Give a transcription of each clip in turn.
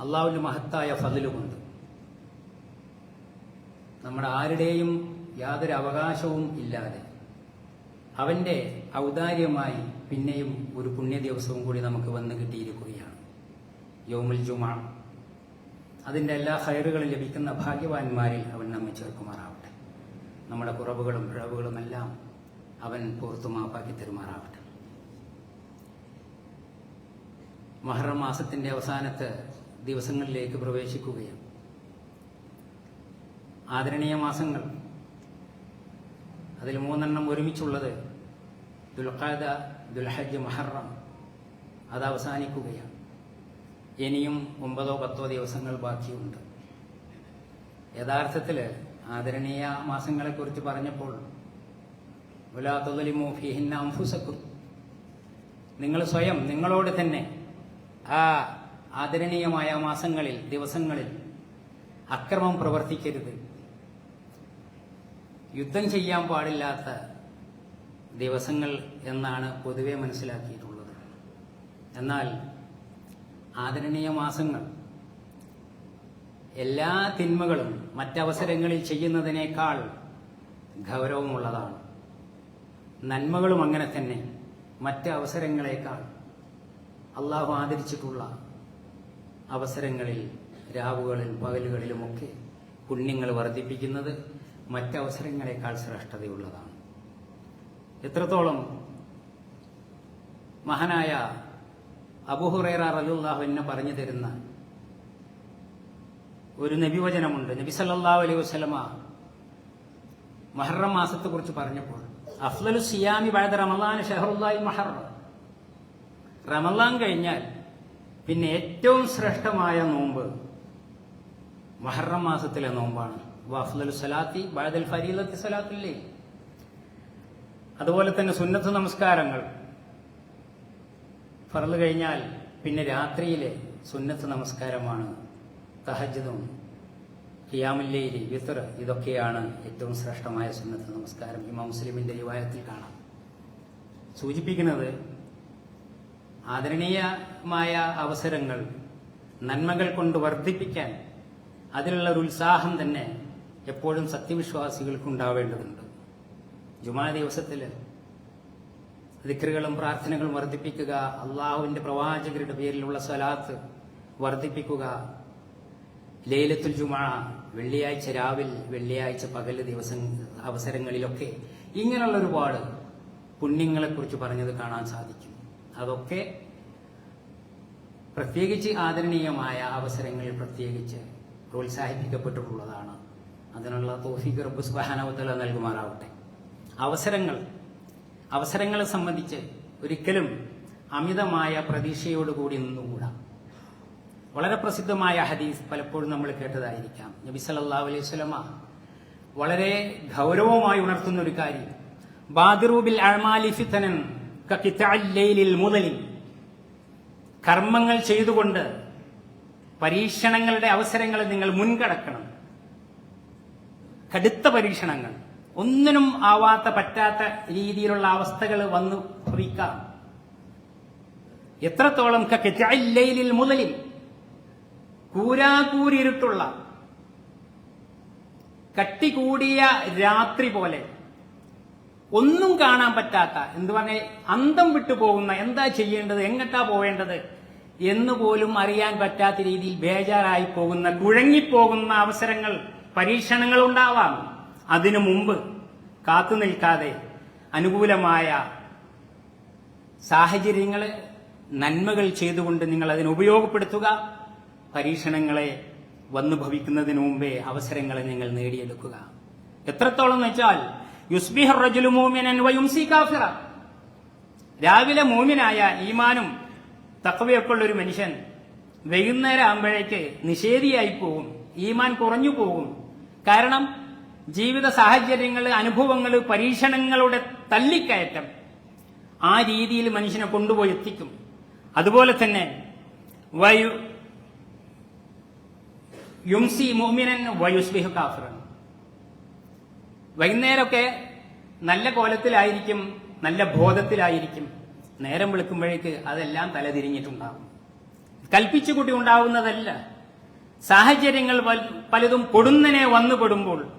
അള്ളാഹുവിന്റെ മഹത്തായ ഫതിലുമുണ്ട്. നമ്മുടെ ആരുടെയും യാതൊരു അവകാശവും ഇല്ലാതെ അവന്റെ ഔദാര്യമായി പിന്നെയും ഒരു പുണ്യ ദിവസവും കൂടി നമുക്ക് വന്നു കിട്ടിയിരിക്കുകയാണ്. യോമുൽ ജുമാ. അതിന്റെ എല്ലാ ഹയറുകളും ലഭിക്കുന്ന ഭാഗ്യവാന്മാരിൽ അവൻ നമ്മെ ചേർക്കുമാറാവട്ടെ. നമ്മുടെ കുറവുകളും പിഴവുകളും എല്ലാം അവൻ പുറത്തു മാപ്പാക്കി തരുമാറാവട്ടെ. മഹറം മാസത്തിന്റെ അവസാനത്തെ ദിവസങ്ങളിലേക്ക് പ്രവേശിക്കുകയാണ്. ആദരണീയ മാസങ്ങൾ. അതിൽ മൂന്നെണ്ണം ഒരുമിച്ചുള്ളത് ദുൽഖാദ ദുൽഹജ് മഹറം. അത് അവസാനിക്കുകയാണ്. ഇനിയും ഒമ്പതോ പത്തോ ദിവസങ്ങൾ ബാക്കിയുണ്ട്. യഥാർത്ഥത്തിൽ ആദരണീയ മാസങ്ങളെക്കുറിച്ച് പറഞ്ഞപ്പോൾ ഉലാത്തുലിമോ ഫിഹിന്ന അംഫുസക്കും നിങ്ങൾ സ്വയം നിങ്ങളോട് തന്നെ ആ ആദരണീയമായ മാസങ്ങളിൽ ദിവസങ്ങളിൽ അക്രമം പ്രവർത്തിക്കരുത്. യുദ്ധം ചെയ്യാൻ പാടില്ലാത്ത ദിവസങ്ങൾ എന്നാണ് പൊതുവെ മനസ്സിലാക്കിയിട്ടുള്ളത്. എന്നാൽ ആദരണീയ മാസങ്ങൾ എല്ലാ തിന്മകളും മറ്റവസരങ്ങളിൽ ചെയ്യുന്നതിനേക്കാൾ ഗൗരവമുള്ളതാണ്. നന്മകളും അങ്ങനെ തന്നെ മറ്റ് അവസരങ്ങളേക്കാൾ അള്ളാഹു ആദരിച്ചിട്ടുള്ള അവസരങ്ങളിൽ രാവുകളിൽ പകലുകളിലുമൊക്കെ പുണ്യങ്ങൾ വർദ്ധിപ്പിക്കുന്നത് മറ്റവസരങ്ങളെക്കാൾ ശ്രേഷ്ഠതയുള്ളതാണ്. എത്രത്തോളം മഹാനായ അബുഹുറേറ റലുല്ലാഹു പറഞ്ഞു തരുന്ന ഒരു നബിവചനമുണ്ട്. നബി സല്ലല്ലാഹു അലൈഹി വസല്ലമ മഹറം മാസത്തെക്കുറിച്ച് പറഞ്ഞപ്പോൾ അഫ്ലലു സിയാമി ബഅദ റമലാൻ ഷഹറുല്ലാഹി മഹറം. റമളാൻ കഴിഞ്ഞാൽ പിന്നെ ഏറ്റവും ശ്രേഷ്ഠമായ നോമ്പ് മഹറം മാസത്തിലെ നോമ്പാണ്. വാഫുദൽ സലാത്തി ബാദൽ ഫരീലത്തി സലാത്തില്ലേ അതുപോലെ തന്നെ സുന്നത്ത് നമസ്കാരങ്ങൾ. ഫറൽ കഴിഞ്ഞാൽ പിന്നെ രാത്രിയിലെ സുന്നത്ത് നമസ്കാരമാണ്. തഹജതും ഖിയാമുല്ലയിലി വിത്തർ ഇതൊക്കെയാണ് ഏറ്റവും ശ്രേഷ്ഠമായ സുന്നത്ത് നമസ്കാരം. ഇമാം മുസ്ലിമിന്റെ റിവായത്തിൽ കാണാം. സൂചിപ്പിക്കുന്നത് ആദരണീയമായ അവസരങ്ങൾ നന്മകൾ കൊണ്ട് വർദ്ധിപ്പിക്കാൻ അതിലുള്ള ഒരു ഉത്സാഹം തന്നെ എപ്പോഴും സത്യവിശ്വാസികൾക്ക് ഉണ്ടാവേണ്ടതുണ്ട് ജുമാ ദിവസത്തിൽ ദിക്റുകളും പ്രാർത്ഥനകളും വർദ്ധിപ്പിക്കുക അള്ളാഹുവിന്റെ പ്രവാചകരുടെ പേരിലുള്ള സ്വലാത്ത് വർദ്ധിപ്പിക്കുക. ലേലത്തുൽ ജുമാ വെള്ളിയാഴ്ച രാവിൽ വെള്ളിയാഴ്ച പകൽ ദിവസം അവസരങ്ങളിലൊക്കെ ഇങ്ങനെയുള്ള ഒരുപാട് പുണ്യങ്ങളെക്കുറിച്ച് പറഞ്ഞത് കാണാൻ സാധിക്കും. അതൊക്കെ പ്രത്യേകിച്ച് ആദരണീയമായ അവസരങ്ങളിൽ പ്രത്യേകിച്ച് പ്രോത്സാഹിപ്പിക്കപ്പെട്ടിട്ടുള്ളതാണ്. അതിനുള്ള തോഫിക്ക് റബ്ബ് സുബാനവത്തല നൽകുമാറാവട്ടെ. അവസരങ്ങൾ അവസരങ്ങളെ സംബന്ധിച്ച് ഒരിക്കലും അമിതമായ പ്രതീക്ഷയോടുകൂടി നിന്നുകൂടാ. വളരെ പ്രസിദ്ധമായ ഹദീസ് പലപ്പോഴും നമ്മൾ കേട്ടതായിരിക്കാം. നബി സല്ലല്ലാഹു അലൈഹി സ്വലമ വളരെ ഗൗരവമായി ഉണർത്തുന്ന ഒരു കാര്യം. ബാദിറൂബിൽ അഴ്മാലി ഫിത്തനൻ കക്കിത്തഅൽ ലൈലിൽ മുതലിൽ കർമ്മങ്ങൾ ചെയ്തുകൊണ്ട് പരീക്ഷണങ്ങളുടെ അവസരങ്ങളെ നിങ്ങൾ മുൻകടക്കണം. കടുത്ത പരീക്ഷണങ്ങൾ. ഒന്നിനും ആവാത്ത പറ്റാത്ത രീതിയിലുള്ള അവസ്ഥകൾ വന്നു ഭവിക്കാം എത്രത്തോളം കക്കിത്തഅൽ മുതലിൽ കൂരാകൂരിരുട്ടുള്ള കട്ടികൂടിയ രാത്രി പോലെ ഒന്നും കാണാൻ പറ്റാത്ത എന്ത് പറഞ്ഞാൽ അന്തം വിട്ടു പോകുന്ന എന്താ ചെയ്യേണ്ടത് എങ്ങട്ടാ പോവേണ്ടത് എന്ന് പോലും അറിയാൻ പറ്റാത്ത രീതിയിൽ ബേജാറായി പോകുന്ന കുഴങ്ങിപ്പോകുന്ന അവസരങ്ങൾ പരീക്ഷണങ്ങൾ ഉണ്ടാവാം. അതിനു മുമ്പ് കാത്തു നിൽക്കാതെ അനുകൂലമായ സാഹചര്യങ്ങൾ നന്മകൾ ചെയ്തുകൊണ്ട് നിങ്ങൾ അതിനെ ഉപയോഗപ്പെടുത്തുക. പരീക്ഷണങ്ങളെ വന്നു ഭവിക്കുന്നതിന് മുമ്പേ അവസരങ്ങളെ നിങ്ങൾ നേടിയെടുക്കുക. എത്രത്തോളം എന്ന് വെച്ചാൽ രാവിലെ മൂമിനായ ഈമാനും തക്കവയൊക്കെ ഉള്ള ഒരു മനുഷ്യൻ വൈകുന്നേരം ആകുമ്പോഴേക്ക് നിഷേധിയായി പോകും ഈമാൻ കുറഞ്ഞു പോകും. കാരണം ജീവിത സാഹചര്യങ്ങൾ അനുഭവങ്ങൾ പരീക്ഷണങ്ങളുടെ തല്ലിക്കയറ്റം ആ രീതിയിൽ മനുഷ്യനെ കൊണ്ടുപോയി എത്തിക്കും. അതുപോലെ തന്നെ വയു യുംസി മോമിനൻ വയുസ്ബിഹ് കാഫിറൻ വൈകുന്നേരമൊക്കെ നല്ല കോലത്തിലായിരിക്കും നല്ല ബോധത്തിലായിരിക്കും. നേരം വിളിക്കുമ്പോഴേക്ക് അതെല്ലാം തലതിരിഞ്ഞിട്ടുണ്ടാകും. കൽപ്പിച്ചു കൂട്ടി ഉണ്ടാവുന്നതല്ല. സാഹചര്യങ്ങൾ പല- പലതും പൊടുന്നനെ വന്നുപെടുമ്പോൾ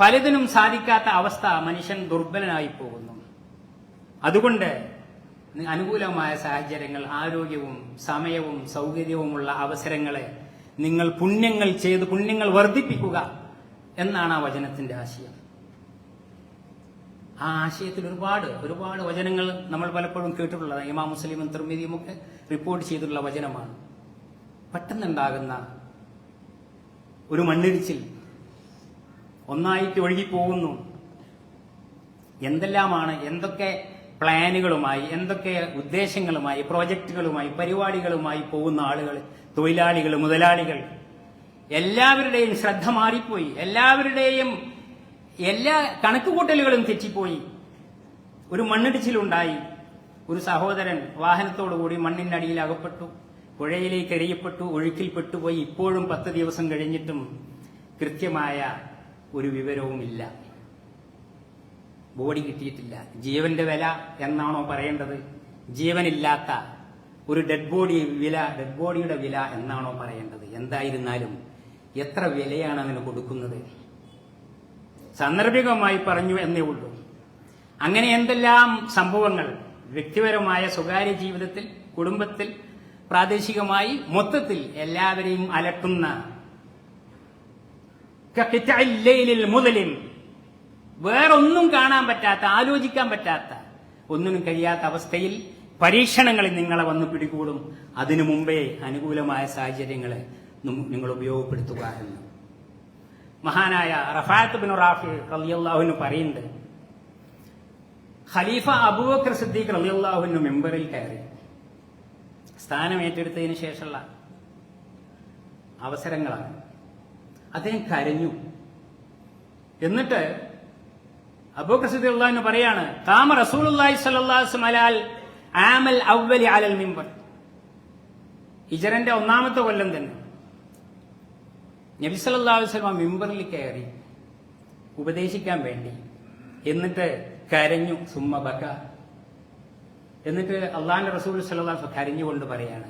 പലതിനും സാധിക്കാത്ത അവസ്ഥ മനുഷ്യൻ ദുർബലനായി പോകുന്നു. അതുകൊണ്ട് അനുകൂലമായ സാഹചര്യങ്ങൾ ആരോഗ്യവും സമയവും സൗകര്യവുമുള്ള അവസരങ്ങളെ നിങ്ങൾ പുണ്യങ്ങൾ ചെയ്ത് പുണ്യങ്ങൾ വർദ്ധിപ്പിക്കുക. എന്നാണ് ആ വചനത്തിന്റെ ആശയം. ആ ആശയത്തിൽ ഒരുപാട് ഒരുപാട് വചനങ്ങൾ നമ്മൾ പലപ്പോഴും കേട്ടിട്ടുള്ളതാണ്. ഇമാ മുസ്ലിമും തിർമിതിയും ഒക്കെ റിപ്പോർട്ട് ചെയ്തിട്ടുള്ള വചനമാണ്. പെട്ടെന്നുണ്ടാകുന്ന ഒരു മണ്ണിടിച്ചിൽ ഒന്നായിട്ട് ഒഴുകിപ്പോകുന്നു. എന്തെല്ലാമാണ് എന്തൊക്കെ പ്ലാനുകളുമായി എന്തൊക്കെ ഉദ്ദേശങ്ങളുമായി പ്രോജക്റ്റുകളുമായി പരിപാടികളുമായി പോകുന്ന ആളുകൾ തൊഴിലാളികൾ മുതലാളികൾ എല്ലാവരുടെയും ശ്രദ്ധ മാറിപ്പോയി. എല്ലാവരുടെയും എല്ലാ കണക്കുകൂട്ടലുകളും തെറ്റിപ്പോയി. ഒരു മണ്ണിടിച്ചിലുണ്ടായി. ഒരു സഹോദരൻ വാഹനത്തോടുകൂടി മണ്ണിനടിയിൽ അകപ്പെട്ടു. പുഴയിലേക്ക് എറിയപ്പെട്ടു. ഒഴുക്കിൽ പെട്ടുപോയി. ഇപ്പോഴും പത്ത് ദിവസം കഴിഞ്ഞിട്ടും കൃത്യമായ ഒരു വിവരവുമില്ല. ബോഡി കിട്ടിയിട്ടില്ല. ജീവന്റെ വില എന്നാണോ പറയേണ്ടത്? ജീവനില്ലാത്ത ഒരു ഡെഡ് ബോഡി വില ഡെഡ് ബോഡിയുടെ വില എന്നാണോ പറയേണ്ടത്? എന്തായിരുന്നാലും എത്ര വിലയാണ് അതിന് കൊടുക്കുന്നത്? സന്ദർഭികമായി പറഞ്ഞു എന്നേ ഉള്ളൂ. അങ്ങനെ എന്തെല്ലാം സംഭവങ്ങൾ? വ്യക്തിപരമായ സ്വകാര്യ ജീവിതത്തിൽ കുടുംബത്തിൽ പ്രാദേശികമായി മൊത്തത്തിൽ എല്ലാവരെയും അലട്ടുന്ന മുതലും വേറൊന്നും കാണാൻ പറ്റാത്ത ആലോചിക്കാൻ പറ്റാത്ത ഒന്നിനും കഴിയാത്ത അവസ്ഥയിൽ പരീക്ഷണങ്ങളിൽ നിങ്ങളെ വന്ന് പിടികൂടും. അതിനു മുമ്പേ അനുകൂലമായ സാഹചര്യങ്ങളെ നിങ്ങൾ ഉപയോഗപ്പെടുത്തുക എന്ന്. മഹാനായ റഫാത്ത് ബിൻ റാഫി റലിയല്ലാഹുവിന് പറയുന്നുണ്ട് ഖലീഫ അബൂബക്കർ സിദ്ദീഖ് റലിയല്ലാഹുവിന് മെമ്പറിൽ കയറി. സ്ഥാനം ഏറ്റെടുത്തതിന് ശേഷമുള്ള അവസരങ്ങളാണ്. അദ്ദേഹം കരഞ്ഞു. എന്നിട്ട് അബൂബക്കർ സിദ്ദീഖ് റളിയല്ലാഹു പറയാണ് താമ റസൂലുള്ളാഹി സ്വല്ലല്ലാഹു അലൈഹി ആമൽ അവ്വലി അലൽ മിമ്പർ ഹിജറന്റെ ഒന്നാമത്തെ കൊല്ലം തന്നെ. നബിസലല്ലാസ്ലമ മിമ്പറിൽ കയറി ഉപദേശിക്കാൻ വേണ്ടി. എന്നിട്ട് കരഞ്ഞു സുമ്മ ബക്ക എന്നിട്ട് അള്ളാഹിന്റെ റസൂൽ സലഹ് കരഞ്ഞുകൊണ്ട് പറയാണ്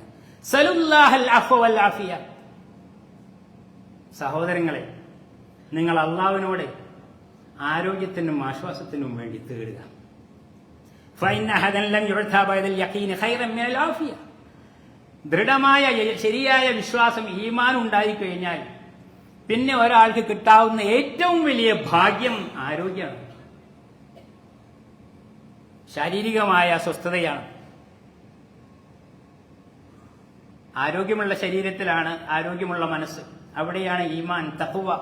സഹോദരങ്ങളെ നിങ്ങൾ അള്ളാവിനോട് ആരോഗ്യത്തിനും ആശ്വാസത്തിനും വേണ്ടി തേടുക. ദൃഢമായ ശരിയായ വിശ്വാസം ഈമാൻ ഉണ്ടായിക്കഴിഞ്ഞാൽ പിന്നെ ഒരാൾക്ക് കിട്ടാവുന്ന ഏറ്റവും വലിയ ഭാഗ്യം ആരോഗ്യമാണ്. ശാരീരികമായ അസ്വസ്ഥതയാണ്. ആരോഗ്യമുള്ള ശരീരത്തിലാണ് ആരോഗ്യമുള്ള മനസ്സ്. അവിടെയാണ് ഈമാൻ തഹുവ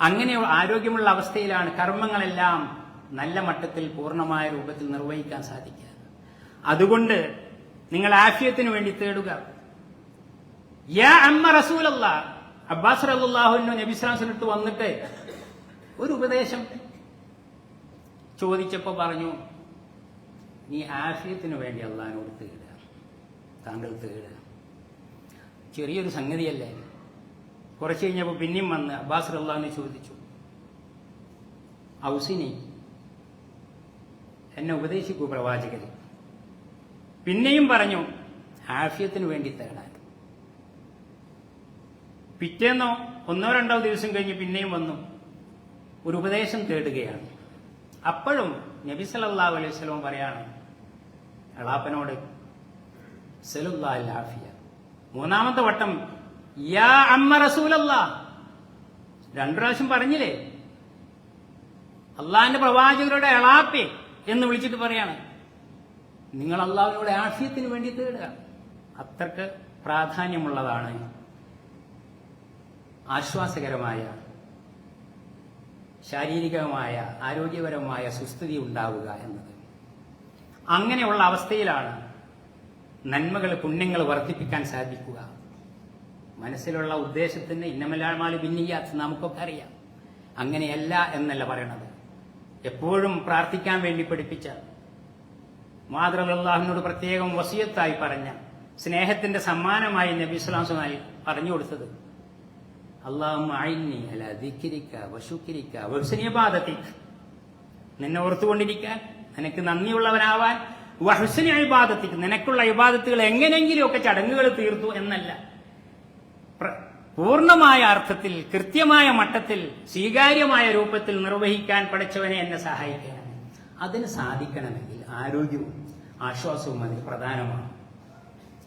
അങ്ങനെ ആരോഗ്യമുള്ള അവസ്ഥയിലാണ് കർമ്മങ്ങളെല്ലാം നല്ല മട്ടത്തിൽ പൂർണമായ രൂപത്തിൽ നിർവഹിക്കാൻ സാധിക്കുക. അതുകൊണ്ട് നിങ്ങൾ ആഫിയത്തിന് വേണ്ടി തേടുക. അബ്ബാസ് റല്ലാഹുവിനോ നബിസ്ലാസിനടുത്ത് വന്നിട്ട് ഒരു ഉപദേശം ചോദിച്ചപ്പോ പറഞ്ഞു നീ ആഫിയത്തിന് വേണ്ടി അള്ളഹാനോട് തേടുക. താങ്കൾ തേടുക. ചെറിയൊരു സംഗതിയല്ലേ. കുറച്ച് കഴിഞ്ഞപ്പോൾ പിന്നെയും വന്ന് അബ്ബാസ് റല്ലാഹിനെ ചോദിച്ചു ഔസിനി എന്നെ ഉപദേശിക്കൂ പ്രവാചകര് പിന്നെയും പറഞ്ഞു ആഫിയത്തിന് വേണ്ടി തേടാൻ. പിറ്റേന്നോ ഒന്നോ രണ്ടോ ദിവസം കഴിഞ്ഞ് പിന്നെയും വന്നു. ഒരു ഉപദേശം തേടുകയാണ്. അപ്പോഴും നബി സല്ലല്ലാഹു അലൈഹി വസല്ലം പറയാണ് ആഫിയ മൂന്നാമത്തെ വട്ടം യാ അമ്മ റസൂലല്ലാ രണ്ടു പ്രാവശ്യം പറഞ്ഞില്ലേ അള്ളാഹിന്റെ പ്രവാചകരുടെ എളാപ്പേ എന്ന് വിളിച്ചിട്ട് പറയാണ്. നിങ്ങൾ അള്ളാഹുവിനോട് ആഫിയത്തിന് വേണ്ടി തേടുക. അത്രയ്ക്ക് പ്രാധാന്യമുള്ളതാണ് ആശ്വാസകരമായ ശാരീരികമായ ആരോഗ്യപരമായ സുസ്ഥിതി ഉണ്ടാവുക എന്നത്. അങ്ങനെയുള്ള അവസ്ഥയിലാണ് നന്മകൾ പുണ്യങ്ങൾ വർദ്ധിപ്പിക്കാൻ സാധിക്കുക. മനസ്സിലുള്ള ഉദ്ദേശത്തിന് ഇന്നമല്ലാമാൽ ഭിന്നിയാത്ത് നമുക്കൊക്കെ അറിയാം. അങ്ങനെയല്ല എന്നല്ല പറയണത്. എപ്പോഴും പ്രാർത്ഥിക്കാൻ വേണ്ടി പഠിപ്പിച്ച മാതൃഅള്ളാഹിനോട് പ്രത്യേകം വസിയത്തായി പറഞ്ഞ സ്നേഹത്തിന്റെ സമ്മാനമായി നബി ഇസ്ലാംസുമായി പറഞ്ഞു കൊടുത്തത് അള്ളാഹുനി അല ദിക്കിരിക്ക വശുക്കിരിക്ക വത്സനീയപാദത്തിക്ക് നിന്നെ ഓർത്തുകൊണ്ടിരിക്കാൻ നിനക്ക് നന്ദിയുള്ളവനാവാൻ വഹുസിനി ഇബാദത്തിക്ക് നിനക്കുള്ള അഭിബാധത്തുകൾ എങ്ങനെയെങ്കിലുമൊക്കെ ചടങ്ങുകൾ തീർത്തു എന്നല്ല. പൂർണമായ അർത്ഥത്തിൽ കൃത്യമായ മട്ടത്തിൽ സ്വീകാര്യമായ രൂപത്തിൽ നിർവഹിക്കാൻ പഠിച്ചവനെ എന്നെ സഹായിക്കണം അതിന് സാധിക്കണമെങ്കിൽ ആരോഗ്യവും ആശ്വാസവും അതിൽ പ്രധാനമാണ്.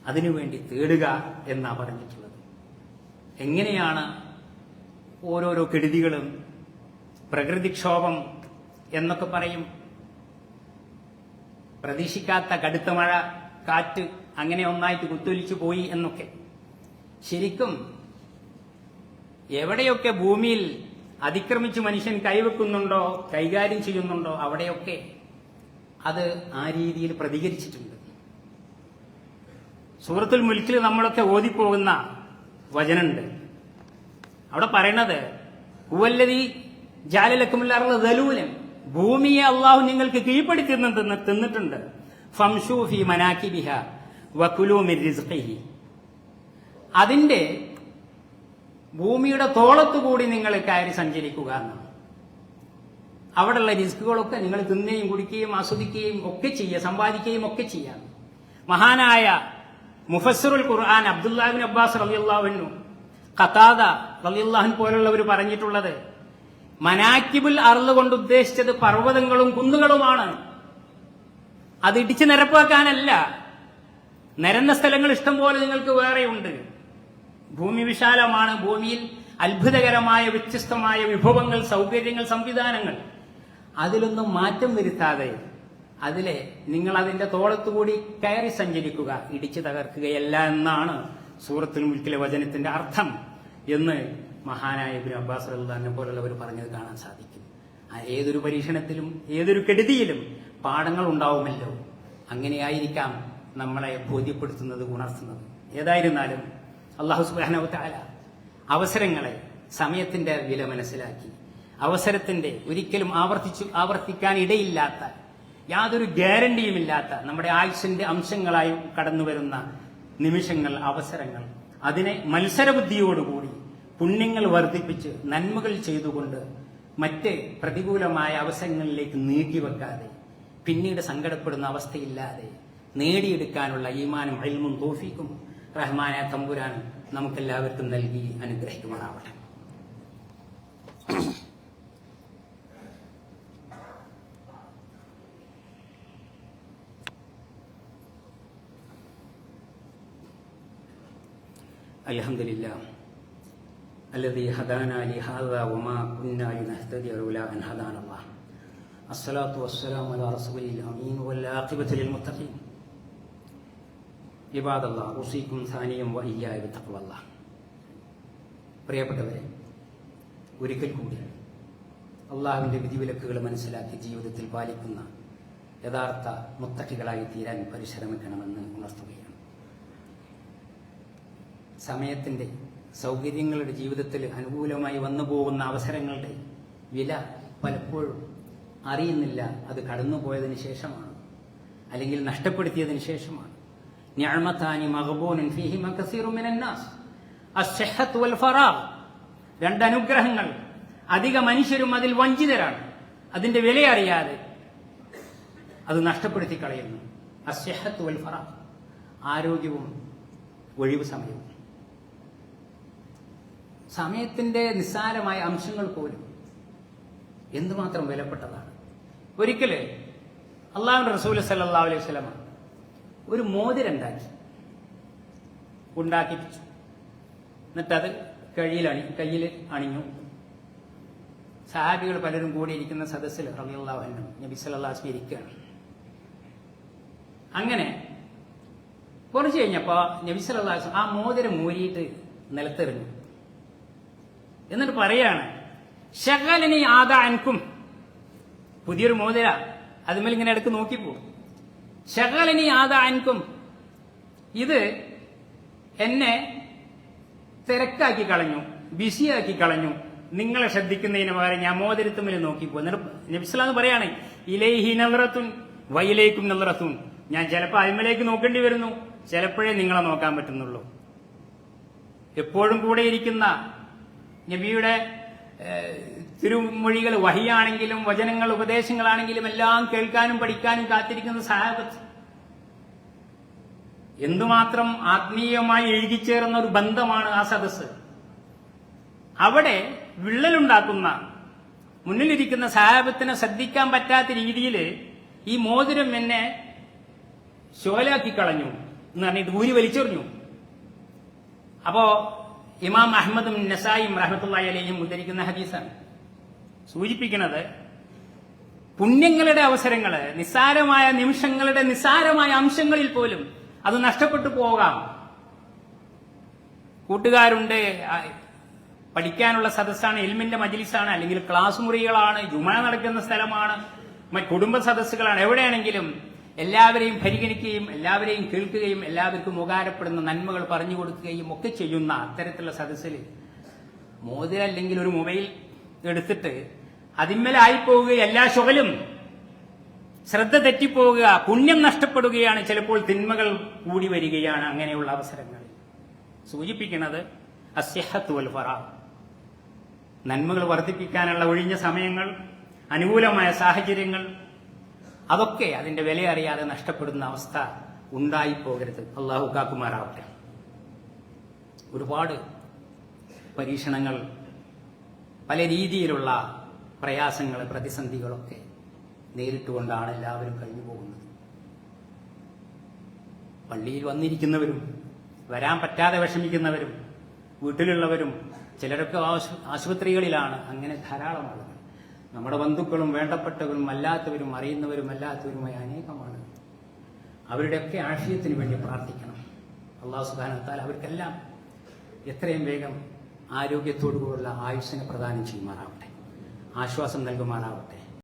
അതിനുവേണ്ടി തേടുക എന്നാ പറഞ്ഞിട്ടുള്ളത്. എങ്ങനെയാണ് ഓരോരോ കെടുതികളും പ്രകൃതിക്ഷോഭം എന്നൊക്കെ പറയും. പ്രതീക്ഷിക്കാത്ത കടുത്ത മഴ കാറ്റ് അങ്ങനെ ഒന്നായിട്ട് കുത്തൊലിച്ചു പോയി എന്നൊക്കെ. ശരിക്കും എവിടെയൊക്കെ ഭൂമിയിൽ അതിക്രമിച്ച് മനുഷ്യൻ കൈവെക്കുന്നുണ്ടോ കൈകാര്യം ചെയ്യുന്നുണ്ടോ അവിടെയൊക്കെ അത് ആ രീതിയിൽ പ്രതികരിച്ചിട്ടുണ്ട്. സൂറത്തുൽ മുൽക്കിൽ നമ്മളൊക്കെ ഓതിപ്പോകുന്ന വചനുണ്ട് അവിടെ പറയണത് ഉവല്ലതി ജാലലക്കുമില്ലാറുള്ള ദലൂലൻ. ഭൂമിയെ അള്ളാഹു നിങ്ങൾക്ക് കീഴ്പ്പെടുത്തി തിന്ന് തിന്നിട്ടുണ്ട്. ഫംഷൂഫി മനാക്കിബിഹ വകുലു മിൻ റിസ്ഖിഹി. അതിന്റെ ഭൂമിയുടെ തോളത്തുകൂടി നിങ്ങൾ കയറി സഞ്ചരിക്കുക എന്നാണ്. അവിടെയുള്ള റിസ്കുകളൊക്കെ നിങ്ങൾ തിന്നുകയും കുടിക്കുകയും ആസ്വദിക്കുകയും ഒക്കെ ചെയ്യുക സമ്പാദിക്കുകയും ഒക്കെ ചെയ്യാം മഹാനായ മുഫസറുൽ ഖുർആൻ അബ്ദുല്ലാബിൻ അബ്ബാസ് റളിയല്ലാഹുവിനു ഖതാദ റലിയുള്ളാഹൻ പോലുള്ളവർ പറഞ്ഞിട്ടുള്ളത് മനാക്കിബുൽ അർൾ കൊണ്ട് ഉദ്ദേശിച്ചത് പർവതങ്ങളും കുന്നുകളുമാണ്. അത് ഇടിച്ചു നിരപ്പാക്കാനല്ല. നിരന്ന സ്ഥലങ്ങൾ ഇഷ്ടം പോലെ നിങ്ങൾക്ക് വേറെയുണ്ട്. ഭൂമി വിശാലമാണ്. ഭൂമിയിൽ അത്ഭുതകരമായ വ്യത്യസ്തമായ വിഭവങ്ങൾ സൗകര്യങ്ങൾ സംവിധാനങ്ങൾ. അതിലൊന്നും മാറ്റം വരുത്താതെ അതിലെ നിങ്ങൾ അതിന്റെ തോളത്തുകൂടി കയറി സഞ്ചരിക്കുക ഇടിച്ചു തകർക്കുകയല്ല എന്നാണ് സൂറത്തുൽ മുൽക്കിലെ വചനത്തിന്റെ അർത്ഥം എന്ന് മഹാനായ ഇബ്നു അബ്ബാസ് റഹ്ലാനെ പോലുള്ളവർ പറഞ്ഞത് കാണാൻ സാധിക്കും. ഏതൊരു പരീക്ഷണത്തിലും ഏതൊരു കെടുതിയിലും പാഠങ്ങൾ ഉണ്ടാവുമല്ലോ. അങ്ങനെയായിരിക്കാം നമ്മളെ ബോധ്യപ്പെടുത്തുന്നത് ഉണർത്തുന്നത്. ഏതായിരുന്നാലും അള്ളാഹു സുബാനവത്താല അവസരങ്ങളെ സമയത്തിന്റെ വില മനസ്സിലാക്കി അവസരത്തിന്റെ ഒരിക്കലും ആവർത്തിച്ചു ആവർത്തിക്കാൻ ഇടയില്ലാത്ത യാതൊരു ഗ്യാരണ്ടിയുമില്ലാത്ത നമ്മുടെ ആയുഷിന്റെ അംശങ്ങളായി കടന്നു വരുന്ന നിമിഷങ്ങൾ അവസരങ്ങൾ. അതിനെ മത്സരബുദ്ധിയോടുകൂടി പുണ്യങ്ങൾ വർദ്ധിപ്പിച്ച് നന്മകൾ ചെയ്തുകൊണ്ട് മറ്റ് പ്രതികൂലമായ അവസരങ്ങളിലേക്ക് നീക്കിവെക്കാതെ പിന്നീട് സങ്കടപ്പെടുന്ന അവസ്ഥയില്ലാതെ നേടിയെടുക്കാനുള്ള ഈമാനും അൽമും തോഫിക്കും റഹ്മാന തമ്പുരാൻ നമുക്കെല്ലാവർക്കും നൽകി അനുഗ്രഹിക്കുമാറാവട്ടെ. അലഹമില്ല അല്ലതി ഹദാന ലി ഹാദ ഉമാ കുന്നായി നഹ്തദി അറുല അൻ ഹദാന അസ്സലാത്തു വസ്സലാം അലാ റസൂലിൽ അമീൻ വൽ ആഖിബത്തു ലിൽ മുത്തഖീൻ. ഇബാദ് ഉസീക്കും സാനിയം വ ഇയ്യായ ബിത്തഖ്വല്ലാഹ് പ്രിയപ്പെട്ടവരെ ഒരിക്കൽ കൂടി അള്ളാഹുവിന്റെ വിധിവിലക്കുകൾ മനസ്സിലാക്കി ജീവിതത്തിൽ പാലിക്കുന്ന യഥാർത്ഥ മുത്തക്കികളായി തീരാൻ പരിശ്രമിക്കണമെന്ന് ഉണർത്തുകയാണ്. സമയത്തിന്റെ സൗകര്യങ്ങളുടെ ജീവിതത്തിൽ അനുകൂലമായി വന്നു പോകുന്ന അവസരങ്ങളുടെ വില പലപ്പോഴും അറിയുന്നില്ല. അത് കടന്നുപോയതിന് ശേഷമാണ്. അല്ലെങ്കിൽ നഷ്ടപ്പെടുത്തിയതിന് ശേഷമാണ്. ഞാഴ്മത്താനി മഹബൂനൻ ഫീഹി മകസീറു മിനൻ വൽ രണ്ട് അനുഗ്രഹങ്ങൾ. അധിക മനുഷ്യരും അതിൽ വഞ്ചിതരാണ്. അതിന്റെ വില അറിയാതെ അത് നഷ്ടപ്പെടുത്തി കളയുന്നു അസ്സഹത്ത് വൽ ആരോഗ്യവും ഒഴിവ് സമയവും. സമയത്തിന്റെ നിസ്സാരമായ അംശങ്ങൾ പോലും എന്തുമാത്രം വിലപ്പെട്ടതാണ്? ഒരിക്കൽ അള്ളാഹു റസൂൽ സല്ലാ അലൈഹി സ്വലമ ഒരു മോതിരുണ്ടാക്കി ഉണ്ടാക്കിപ്പിച്ചു. എന്നിട്ടത് കയ്യിൽ അണി കയ്യിൽ അണിഞ്ഞു. സഹാബികൾ പലരും കൂടിയിരിക്കുന്ന സദസ്സിൽ റബിയുള്ള നബി സല്ലാസ്മി ഇരിക്കുകയാണ്. അങ്ങനെ കുറച്ച് കഴിഞ്ഞപ്പോ നബി സല്ലാസ് ആ മോതിരം മൂരിയിട്ട് നിലത്തെറിഞ്ഞു. എന്നിട്ട് പറയാണ് ഷകലിനി ആദാ അൻകും. പുതിയൊരു മോതിര. അതുമേൽ ഇങ്ങനെ ഇടയ്ക്ക് നോക്കിപ്പോ ഷകലിനി ആദാ അൻകും. ഇത് എന്നെ തിരക്കാക്കി കളഞ്ഞു ബിസിയാക്കി കളഞ്ഞു. നിങ്ങളെ ശ്രദ്ധിക്കുന്നതിന് പകരം ഞാൻ മോതിരത്തുമ്മിൽ നോക്കിപ്പോ എന്നിട്ട് നബിസ്ലാന്ന് പറയാണ് ഇലൈഹി നവറത്തുൻ വയിലേക്കും നവറത്തുൻ ഞാൻ ചിലപ്പോൾ അൽമലേക്ക് നോക്കേണ്ടി വരുന്നു. ചിലപ്പോഴേ നിങ്ങളെ നോക്കാൻ പറ്റുന്നുള്ളൂ. എപ്പോഴും കൂടെ ഇരിക്കുന്ന നബിയുടെ തിരുമൊഴികൾ വഹിയാണെങ്കിലും വചനങ്ങൾ ഉപദേശങ്ങളാണെങ്കിലും എല്ലാം കേൾക്കാനും പഠിക്കാനും കാത്തിരിക്കുന്ന സഹാബത്ത്. എന്തുമാത്രം ആത്മീയമായി എഴുകിച്ചേർന്ന ഒരു ബന്ധമാണ് ആ സദസ്സ്. അവിടെ വിള്ളലുണ്ടാക്കുന്ന മുന്നിലിരിക്കുന്ന സഹാബത്തിനെ ശ്രദ്ധിക്കാൻ പറ്റാത്ത രീതിയിൽ ഈ മോതിരം എന്നെ ശോലാക്കി കളഞ്ഞു എന്ന് പറഞ്ഞിട്ട് ഊരി വലിച്ചെറിഞ്ഞു. അപ്പോ ഇമാം അഹമ്മദും നസായും റഹമത്തുള്ളി അലയും ഉദ്ധരിക്കുന്ന ഹദീസാണ്. സൂചിപ്പിക്കുന്നത് പുണ്യങ്ങളുടെ അവസരങ്ങൾ നിസ്സാരമായ നിമിഷങ്ങളുടെ നിസ്സാരമായ അംശങ്ങളിൽ പോലും അത് നഷ്ടപ്പെട്ടു പോകാം. കൂട്ടുകാരുണ്ട് പഠിക്കാനുള്ള സദസ്സാണ് എൽമിന്റെ മജിലിസാണ് അല്ലെങ്കിൽ ക്ലാസ് മുറികളാണ് ജുമ നടക്കുന്ന സ്ഥലമാണ് കുടുംബ സദസ്സുകളാണ് എവിടെയാണെങ്കിലും എല്ലാവരെയും പരിഗണിക്കുകയും എല്ലാവരെയും കേൾക്കുകയും എല്ലാവർക്കും ഉപകാരപ്പെടുന്ന നന്മകൾ പറഞ്ഞു കൊടുക്കുകയും ഒക്കെ ചെയ്യുന്ന അത്തരത്തിലുള്ള സദസ്സിൽ മോതിരല്ലെങ്കിൽ ഒരു മൊബൈൽ എടുത്തിട്ട് അതിന്മേലായി പോവുക എല്ലാ ശുകലും ശ്രദ്ധ തെറ്റിപ്പോവുക പുണ്യം നഷ്ടപ്പെടുകയാണ് ചിലപ്പോൾ തിന്മകൾ കൂടി വരികയാണ് അങ്ങനെയുള്ള അവസരങ്ങളിൽ. സൂചിപ്പിക്കുന്നത് അസ്യഹത്ത് വൽഫറ നന്മകൾ വർദ്ധിപ്പിക്കാനുള്ള ഒഴിഞ്ഞ സമയങ്ങൾ അനുകൂലമായ സാഹചര്യങ്ങൾ അതൊക്കെ അതിന്റെ വില അറിയാതെ നഷ്ടപ്പെടുന്ന അവസ്ഥ ഉണ്ടായി പോകരുത് അള്ളാഹു കാക്കുമാറാവട്ടെ. ഒരുപാട് പരീക്ഷണങ്ങൾ പല രീതിയിലുള്ള പ്രയാസങ്ങൾ പ്രതിസന്ധികളൊക്കെ നേരിട്ടുകൊണ്ടാണ് എല്ലാവരും കഴിഞ്ഞു പോകുന്നത്. പള്ളിയിൽ വന്നിരിക്കുന്നവരും വരാൻ പറ്റാതെ വിഷമിക്കുന്നവരും വീട്ടിലുള്ളവരും ചിലരൊക്കെ ആശു- ആശുപത്രികളിലാണ് അങ്ങനെ ധാരാളം നമ്മുടെ ബന്ധുക്കളും വേണ്ടപ്പെട്ടവരും അല്ലാത്തവരും അറിയുന്നവരും അല്ലാത്തവരുമായ അനേകമാണ്. അവരുടെയൊക്കെ ആശയത്തിന് വേണ്ടി പ്രാർത്ഥിക്കണം. അള്ളാഹു സുബാനത്താൽ അവർക്കെല്ലാം എത്രയും വേഗം ആരോഗ്യത്തോടുകൂടുള്ള ആയുസ്സിനെ പ്രദാനം ചെയ്യുമാറാവട്ടെ. ആശ്വാസം നൽകുമാറാവട്ടെ.